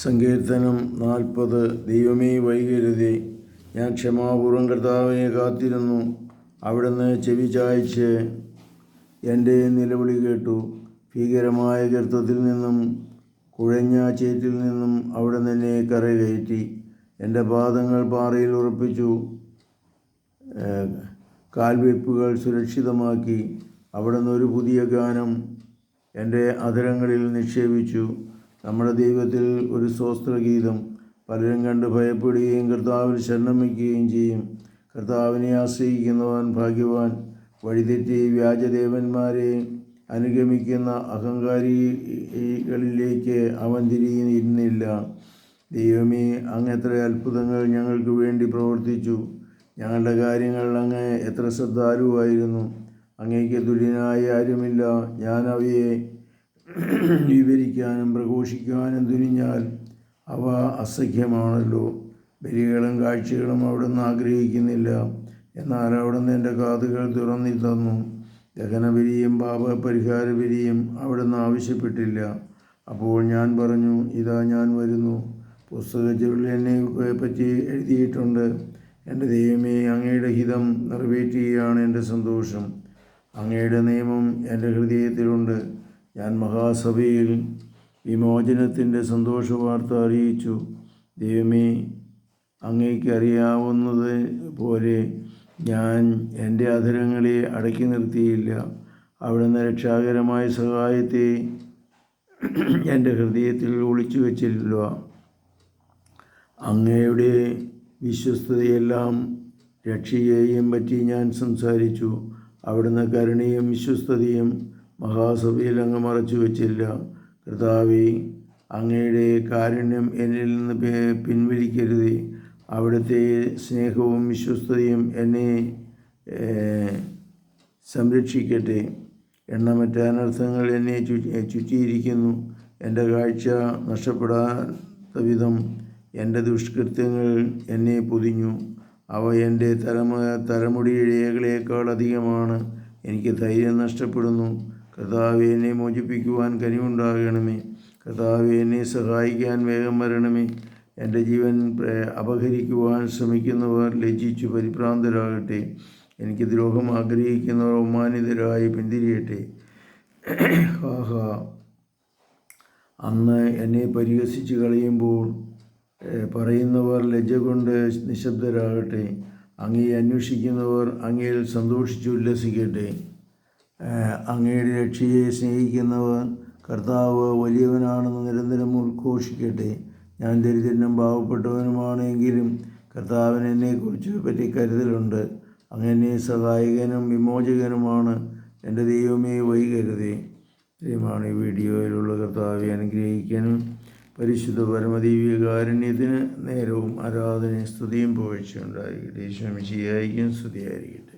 സങ്കീർത്തനം നാൽപ്പത് ദൈവമേ വൈകരുതേ. ഞാൻ ക്ഷമാപൂർവം കർത്താവിനെ കാത്തിരുന്നു. അവിടുന്ന് ചെവി ചായച്ച് എന്റെ നിലവിളി കേട്ടു. ഭീകരമായ ഗർത്തത്തിൽ നിന്നും കുഴഞ്ഞ ചേറ്റിൽ നിന്നും അവിടെ നിന്നെ കരകയറ്റി. എന്റെ പാദങ്ങൾ പാറയിൽ ഉറപ്പിച്ചു. കാൽവെപ്പുകൾ സുരക്ഷിതമാക്കി. അവിടുന്ന് ഒരു പുതിയ ഗാനം എന്റെ അധരങ്ങളിൽ നിക്ഷേപിച്ചു. നമ്മുടെ ദൈവത്തിൽ ഒരു സ്വസ്ത്രഗീതം പലരും കണ്ട് ഭയപ്പെടുകയും കർത്താവിൽ ശരണം ചെയ്യും. കർത്താവിനെ ആശ്രയിക്കുന്നവൻ ഭാഗ്യവാൻ വഴിതെറ്റി വ്യാജദേവന്മാരെ അനുഗമിക്കുന്ന അഹങ്കാരികളിലേക്ക് അവൻ തിരിയുന്നില്ല ദൈവമേ അങ്ങ് എത്ര അത്ഭുതങ്ങൾ ഞങ്ങൾക്ക് വേണ്ടി പ്രവർത്തിച്ചു. ഞങ്ങളുടെ കാര്യങ്ങൾ അങ്ങ് എത്ര ശ്രദ്ധാലുവായിരുന്നു. അങ്ങേക്ക് തുല്യനായ ആരുമില്ല. ഞാൻ അവയെ വിവരിക്കാനും പ്രഘോഷിക്കാനും തുനിഞ്ഞാൽ അവ അസഖ്യമാണല്ലോ. ബലികളും കാഴ്ചകളും അവിടുന്ന് ആഗ്രഹിക്കുന്നില്ല. എന്നാൽ അവിടുന്ന് എന്റെ കാതുകൾ തുറന്നി തന്നു ദഹനബലിയും പാപപരിഹാര ബലിയും അവിടുന്ന് ആവശ്യപ്പെട്ടില്ല. അപ്പോൾ ഞാൻ പറഞ്ഞു ഇതാ ഞാൻ വരുന്നു. പുസ്തകത്തിൽ എന്നെ പറ്റി എഴുതിയിട്ടുണ്ട്. എന്റെ ദൈവമേ അങ്ങയുടെ ഹിതം നിറവേറ്റുകയാണ് എന്റെ സന്തോഷം. അങ്ങയുടെ നിയമം എന്റെ ഹൃദയത്തിലുണ്ട്. ഞാൻ മഹാസഭയിൽ വിമോചനത്തിന്റെ സന്തോഷ വാർത്ത അറിയിച്ചു. ദൈവമേ അങ്ങേക്ക് അറിയാവുന്നത് പോലെ ഞാൻ എന്റെ അധരങ്ങളെ അടക്കി നിർത്തിയില്ല. അവിടുന്ന് രക്ഷാകരമായ സഹായത്തെ എന്റെ ഹൃദയത്തിൽ ഒളിച്ചു വച്ചില്ല അങ്ങയുടെ വിശ്വസ്തതയെല്ലാം രക്ഷയെയും പറ്റി ഞാൻ സംസാരിച്ചു. അവിടുന്ന് കരുണയും വിശ്വസ്തതയും മഹാസഭയിൽ അങ്ങ് മറച്ചു വച്ചില്ല. കർത്താവെ അങ്ങയുടെ കാരുണ്യം എന്നിൽ നിന്ന് പിൻവലിക്കരുത്. അവിടുത്തെ സ്നേഹവും വിശ്വസ്തയും എന്നെ സംരക്ഷിക്കട്ടെ. എണ്ണമറ്റ അനർത്ഥങ്ങൾ എന്നെ ചുറ്റിയിരിക്കുന്നു. എന്റെ കാഴ്ച നഷ്ടപ്പെടാത്ത വിധം എന്റെ ദുഷ്കൃത്യങ്ങൾ എന്നെ പൊതിഞ്ഞു. അവ എന്റെ തലമു തലമുടി ഇഴകളേക്കാൾ അധികമാണ്. എനിക്ക് ധൈര്യം നഷ്ടപ്പെടുന്നു. കർത്താവെ എന്നെ മോചിപ്പിക്കുവാൻ കനിവുണ്ടാകണമേ. കർത്താവെ എന്നെ സഹായിക്കാൻ വേഗം വരണമേ. എന്റെ ജീവൻ അപഹരിക്കുവാൻ ശ്രമിക്കുന്നവർ ലജ്ജിച്ചു പരിഭ്രാന്തരാകട്ടെ. എനിക്ക് ദ്രോഹം ആഗ്രഹിക്കുന്നവർ ഒമാനിതരായി പിന്തിരിയട്ടെ. ഹാഹാ അന്ന് എന്നെ പരിഹസിച്ച് കളയുമ്പോൾ പറയുന്നവർ ലജ്ജ കൊണ്ട് നിശബ്ദരാകട്ടെ. അങ്ങയെ അന്വേഷിക്കുന്നവർ അങ്ങയിൽ സന്തോഷിച്ചു ഉല്ലസിക്കട്ടെ. അങ്ങയുടെ രക്ഷയെ സ്നേഹിക്കുന്നവൻ കർത്താവ് വലിയവനാണെന്ന് നിരന്തരം ഉദ്ഘോഷിക്കട്ടെ ഞാൻ ദരിദ്രനും പാവപ്പെട്ടവനുമാണെങ്കിലും കർത്താവിന് എന്നെക്കുറിച്ച് പറ്റി കരുതലുണ്ട്. അങ്ങനെ സഹായകനും വിമോചകനുമാണ്. എന്റെ ദൈവമേ വൈകരുതേ. ദൈവമാണ് ഈ വീഡിയോയിലുള്ള കർത്താവെ അനുഗ്രഹിക്കാനും പരിശുദ്ധ പരമദീവികാരുണ്യത്തിന് നേരവും ആരാധനയും സ്തുതിയും പുകഴ്ചയുണ്ടായിരിക്കട്ടെ ഈശ്വമിശിയായിരിക്കും സ്തുതിയായിരിക്കട്ടെ.